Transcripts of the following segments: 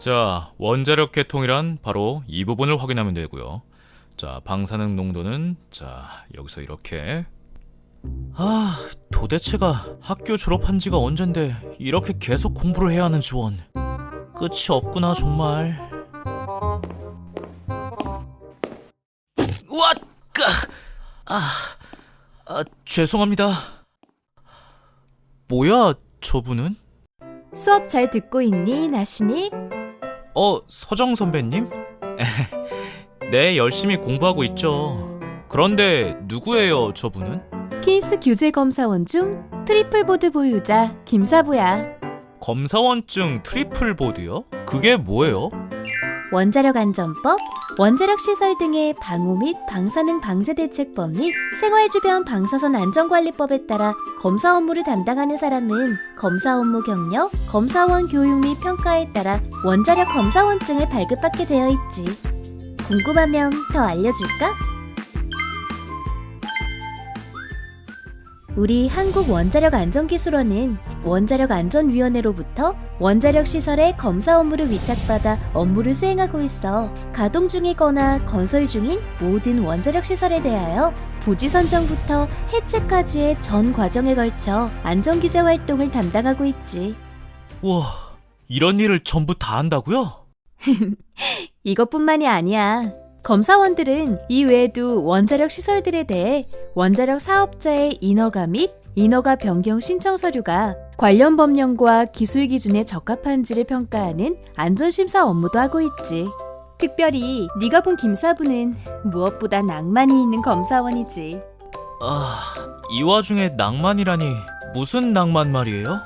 자, 원자력 계통이란 바로 이 부분을 확인하면 되고요. 자, 방사능 농도는 자, 여기서 이렇게 아, 도대체가 학교 졸업한 지가 언젠데 이렇게 계속 공부를 해야 하는 지 원. 끝이 없구나, 정말. 우와! 까! 아, 아, 죄송합니다. 뭐야, 저분은? 수업 잘 듣고 있니, 나신이? 어, 서정 선배님? 네, 열심히 공부하고 있죠. 그런데 누구예요, 저분은? 케이스 교재 검사원 중 트리플 보드 보유자 김사부야. 검사원증 트리플 보드요? 그게 뭐예요? 원자력 안전법, 원자력 시설 등의 방호 및 방사능 방제 대책법 및 생활 주변 방사선 안전관리법에 따라 검사 업무를 담당하는 사람은 검사 업무 경력, 검사원 교육 및 평가에 따라 원자력 검사원증을 발급받게 되어 있지. 궁금하면 더 알려줄까? 우리 한국원자력안전기술원은 원자력안전위원회로부터 원자력 시설의 검사 업무를 위탁받아 업무를 수행하고 있어 가동 중이거나 건설 중인 모든 원자력 시설에 대하여 부지 선정부터 해체까지의 전 과정에 걸쳐 안전 규제 활동을 담당하고 있지. 우와, 이런 일을 전부 다 한다고요? 이것뿐만이 아니야. 검사원들은 이 외에도 원자력 시설들에 대해 원자력 사업자의 인허가 및 인허가 변경 신청 서류가 관련 법령과 기술 기준에 적합한지를 평가하는 안전심사 업무도 하고 있지. 특별히 네가 본 김사부는 무엇보다 낭만이 있는 검사원이지. 아, 이 와중에 낭만이라니 무슨 낭만 말이에요?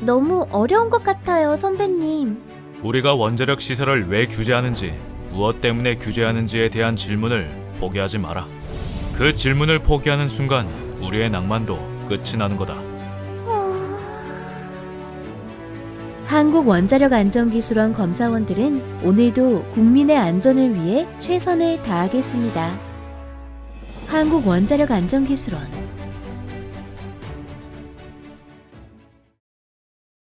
너무 어려운 것 같아요, 선배님. 우리가 원자력 시설을 왜 규제하는지, 무엇 때문에 규제하는지에 대한 질문을 포기하지 마라. 그 질문을 포기하는 순간 우리의 낭만도 끝이 나는 거다. 한국원자력안전기술원 검사원들은 오늘도 국민의 안전을 위해 최선을 다하겠습니다. 한국원자력안전기술원